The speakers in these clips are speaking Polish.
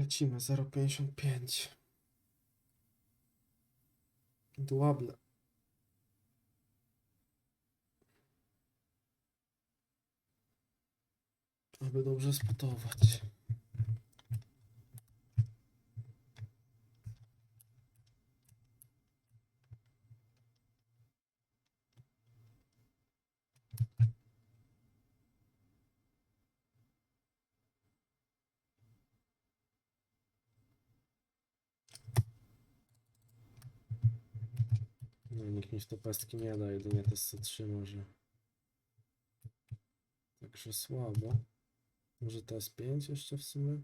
Lecimy 0,55. Dłable. Aby dobrze spotować. No, nikt mi stopestki nie da, jedynie te 103 może. Także słabo. Może to jest 5 jeszcze w sumie?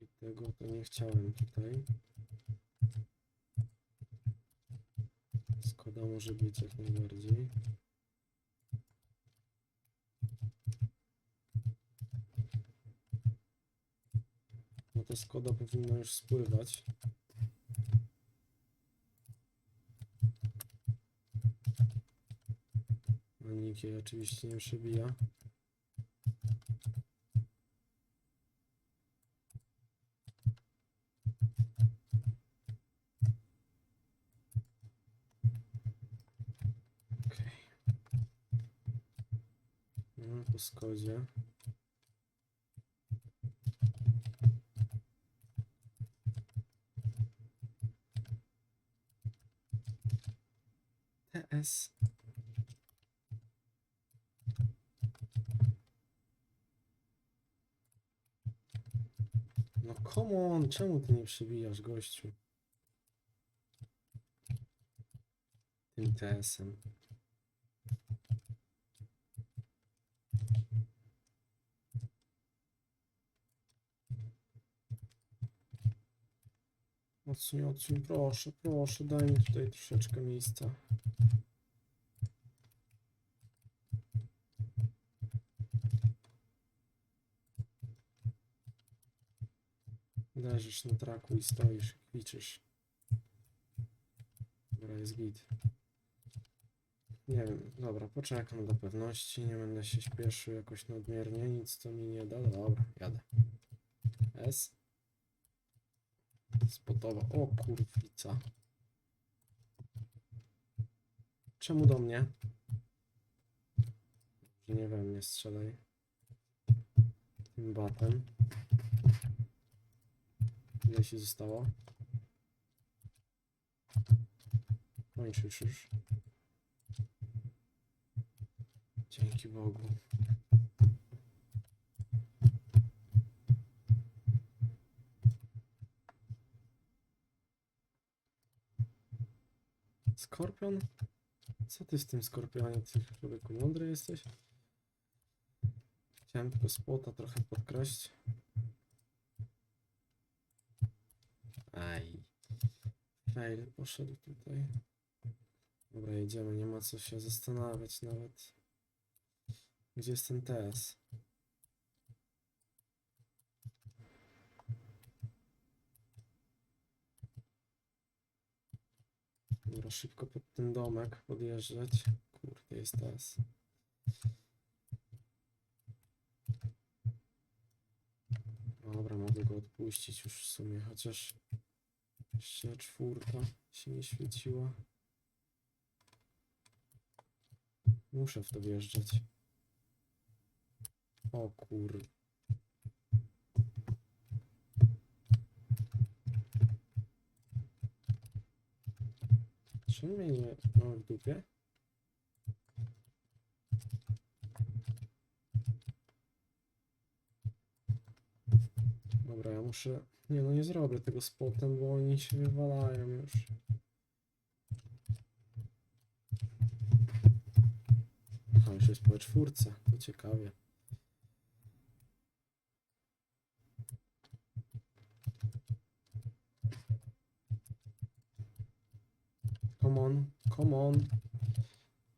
I tego to nie chciałem tutaj. Skoda może być jak najbardziej. No to Skoda powinna już spływać. Jej oczywiście nie przebija. Po Skodzie. TS. No come on, czemu ty nie przebijasz gościu? Tym TS-em. Odsuń, odsuń, proszę, proszę, daj mi tutaj troszeczkę miejsca. Leżysz na traku i stoisz, kwiczysz. Dobra, jest git. Nie wiem, dobra, poczekam do pewności, nie będę się śpieszył jakoś nadmiernie, nic to mi nie da. Dobra, jadę. S. Spotowa. O kurwica. Czemu do mnie? Nie we mnie strzelaj. Tym batem. Ile się zostało? Kończysz już. Dzięki Bogu. Skorpion? Co ty z tym skorpionie? Ty człowieku mądry jesteś? Chciałem tylko spota trochę podkraść. Aj. Fail poszedł tutaj. Dobra, jedziemy, nie ma co się zastanawiać nawet. Gdzie jest ten TS? Dobra, szybko pod ten domek podjeżdżać. Kurde, jest TS. Dobra, mogę go odpuścić już w sumie, chociaż jeszcze czwórka się nie świeciła. Muszę w to wjeżdżać. O kur... Mnie nie ma w dupie? Dobra, ja muszę... Nie no, nie zrobię tego spotem, bo oni się wywalają już. Aha, już jest po czwórce, to ciekawie. Come on, come on.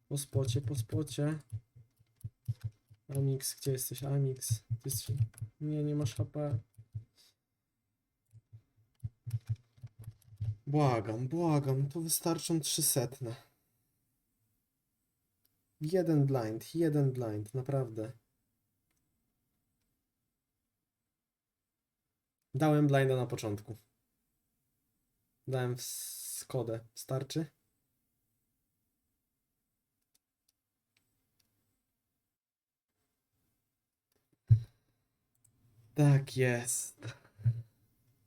Po spocie, po spocie. Amix, gdzie jesteś? Amix. Ty jesteś... Nie, nie masz HP. Błagam, błagam, to wystarczą trzy setne. Jeden blind, jeden blind, naprawdę. Dałem blinda na początku. Dałem w Skodę. Starczy? Tak jest.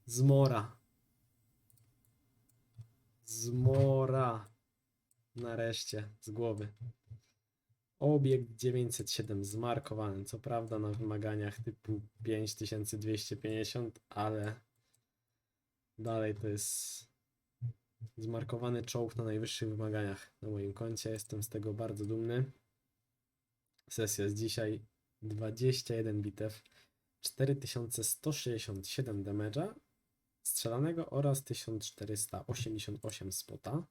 Zmora. Zmora. Nareszcie, z głowy. Obiekt 907 zmarkowany. Co prawda na wymaganiach typu 5250, ale dalej to jest zmarkowany czołg na najwyższych wymaganiach na moim koncie. Jestem z tego bardzo dumny. Sesja z dzisiaj 21 bitew, 4167 damage'a strzelanego oraz 1488 spota.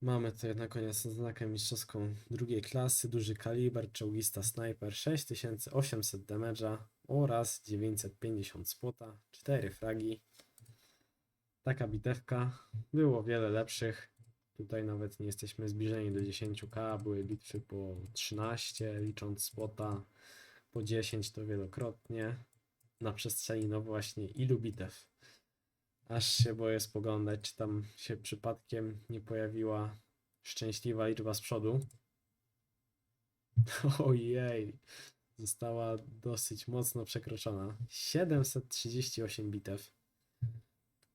Mamy tutaj na koniec znakę mistrzowską drugiej klasy, duży kaliber, czołgista sniper, 6800 damage'a oraz 950 spota, 4 fragi. Taka bitewka. Było wiele lepszych. Tutaj nawet nie jesteśmy zbliżeni do 10k, były bitwy po 13, licząc spota, po 10 to wielokrotnie. Na przestrzeni, no właśnie, ilu bitew? Aż się boję spoglądać, czy tam się przypadkiem nie pojawiła szczęśliwa liczba z przodu. Ojej, została dosyć mocno przekroczona. 738 bitew.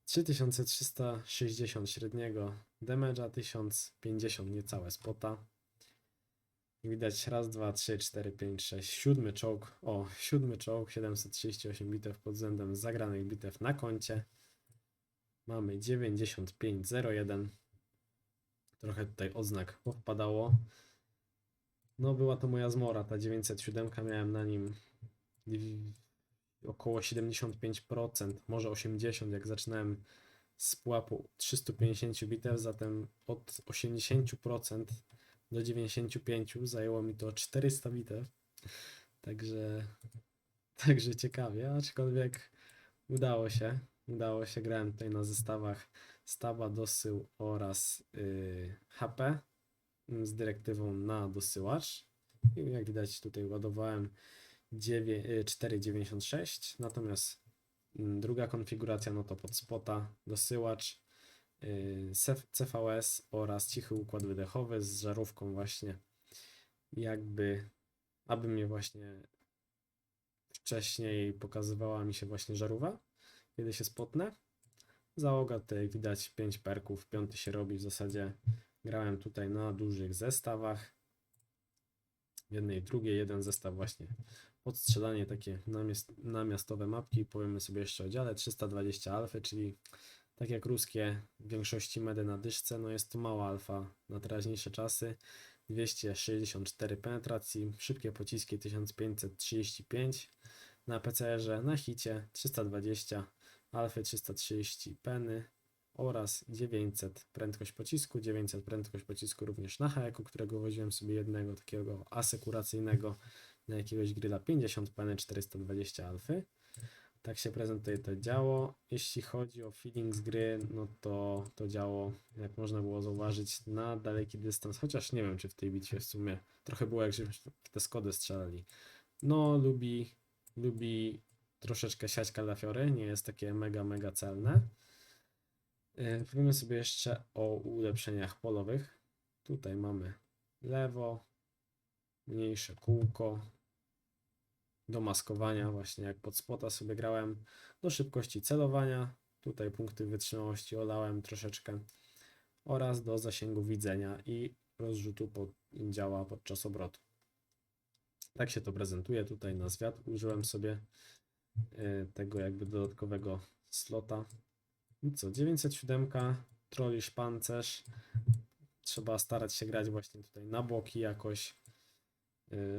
3360 średniego damage'a, 1050 niecałe spota. Widać raz, dwa, trzy, cztery, pięć, sześć, siódmy czołg. O, siódmy czołg, 738 bitew pod względem zagranych bitew na koncie. Mamy 9501. Trochę tutaj odznak powpadało. No, była to moja zmora, ta 907. Miałem na nim około 75%, może 80%, jak zaczynałem z pułapu 350 bitew, zatem od 80% do 95% zajęło mi to 400 bitew. Także, także ciekawie, aczkolwiek udało się. Udało się, grałem tutaj na zestawach stawa, dosył oraz yy, HP mm, z dyrektywą na dosyłacz. I jak widać tutaj ładowałem dziewię- y, 4,96, natomiast mm, druga konfiguracja no to pod spota, dosyłacz, CVS oraz cichy układ wydechowy z żarówką właśnie jakby, aby mnie właśnie wcześniej pokazywała mi się właśnie żarówa, kiedy się spotnę. Załoga tutaj widać 5 perków, piąty się robi w zasadzie. Grałem tutaj na dużych zestawach. W jednej i drugiej, jeden zestaw właśnie podstrzelanie, takie namiast, namiastowe mapki. Powiemy sobie jeszcze o dziale 320 alfy, czyli tak jak ruskie w większości medy na dyszce, no jest to mała alfa na teraźniejsze czasy. 264 penetracji, szybkie pociski 1535 na PCR-ze, na hicie 320, alfy 330 peny oraz 900 prędkość pocisku, 900 prędkość pocisku również na hajaku, którego woziłem sobie jednego takiego asekuracyjnego na jakiegoś gryla 50 peny 420 alfy. Tak się prezentuje to działo. Jeśli chodzi o feeling z gry, no to to działo, jak można było zauważyć, na daleki dystans, chociaż nie wiem, czy w tej bitwie w sumie trochę było, jak te skody strzelali. No, lubi, lubi troszeczkę siać kalafiory, nie jest takie mega, mega celne. Yy, Powiemy sobie jeszcze o ulepszeniach polowych. Tutaj mamy lewo, mniejsze kółko, do maskowania, właśnie jak pod spota sobie grałem, do szybkości celowania, tutaj punkty wytrzymałości olałem troszeczkę oraz do zasięgu widzenia i rozrzutu pod, działa podczas obrotu. Tak się to prezentuje tutaj na zwiat. Użyłem sobie y, tego jakby dodatkowego slota. I co, 907, trolisz pancerz. Trzeba starać się grać właśnie tutaj na boki jakoś,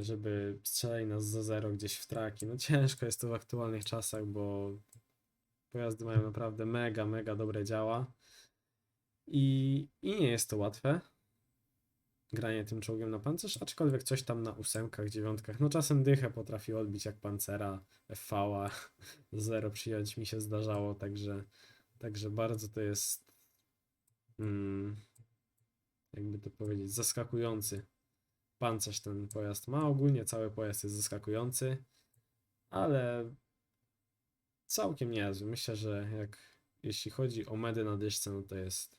żeby strzelali nas za zero gdzieś w traki. No ciężko jest to w aktualnych czasach, bo pojazdy mają naprawdę mega, mega dobre działa. I, I nie jest to łatwe granie tym czołgiem na pancerz, aczkolwiek coś tam na ósemkach, dziewiątkach, no czasem dychę potrafi odbić jak pancera, FV-a, zero przyjąć mi się zdarzało, także Także bardzo to jest, mm, jakby to powiedzieć, zaskakujący pancerz ten pojazd ma. Ogólnie cały pojazd jest zaskakujący, ale całkiem niezły. Myślę, że jak jeśli chodzi o medy na dyszce, no to jest,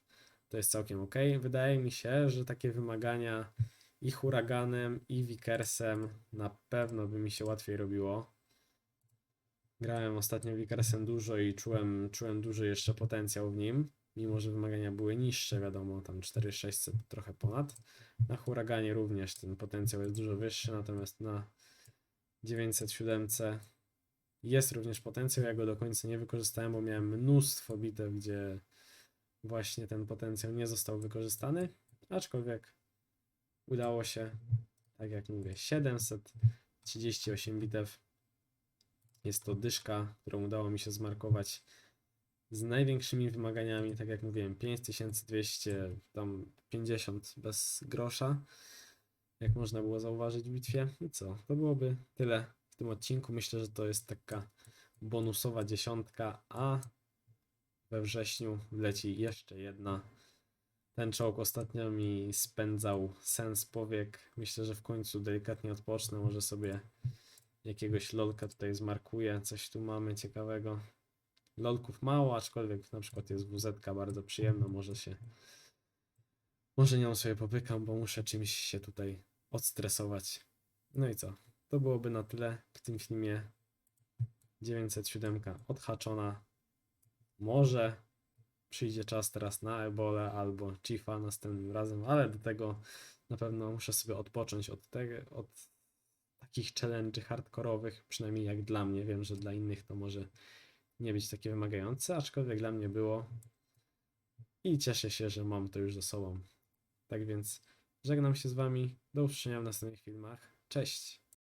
to jest całkiem ok. Wydaje mi się, że takie wymagania i huraganem, i Wikersem na pewno by mi się łatwiej robiło. Grałem ostatnio Wikersem dużo i czułem, czułem duży jeszcze potencjał w nim. Mimo, że wymagania były niższe, wiadomo, tam 4600 trochę ponad. Na huraganie również ten potencjał jest dużo wyższy, natomiast na 907 jest również potencjał. Ja go do końca nie wykorzystałem, bo miałem mnóstwo bitew, gdzie właśnie ten potencjał nie został wykorzystany. Aczkolwiek udało się, tak jak mówię, 738 bitew. Jest to dyszka, którą udało mi się zmarkować z największymi wymaganiami, tak jak mówiłem, 5200, tam 50 bez grosza, jak można było zauważyć w bitwie. I co? To byłoby tyle w tym odcinku. Myślę, że to jest taka bonusowa dziesiątka, a we wrześniu leci jeszcze jedna. Ten czołg ostatnio mi spędzał sens powiek. Myślę, że w końcu delikatnie odpocznę. Może sobie jakiegoś lolka tutaj zmarkuję. Coś tu mamy ciekawego. Lolków mało, aczkolwiek na przykład jest WZ bardzo przyjemna. Może się. Może nią sobie popykam, bo muszę czymś się tutaj odstresować. No i co? To byłoby na tyle w tym filmie. 907 odhaczona. Może przyjdzie czas teraz na Ebolę albo Chiefa następnym razem, ale do tego na pewno muszę sobie odpocząć od tego, od takich challenge'y hardkorowych, przynajmniej jak dla mnie. Wiem, że dla innych to może nie być takie wymagające, aczkolwiek dla mnie było. I cieszę się, że mam to już za sobą. Tak więc żegnam się z Wami. Do usłyszenia w następnych filmach. Cześć!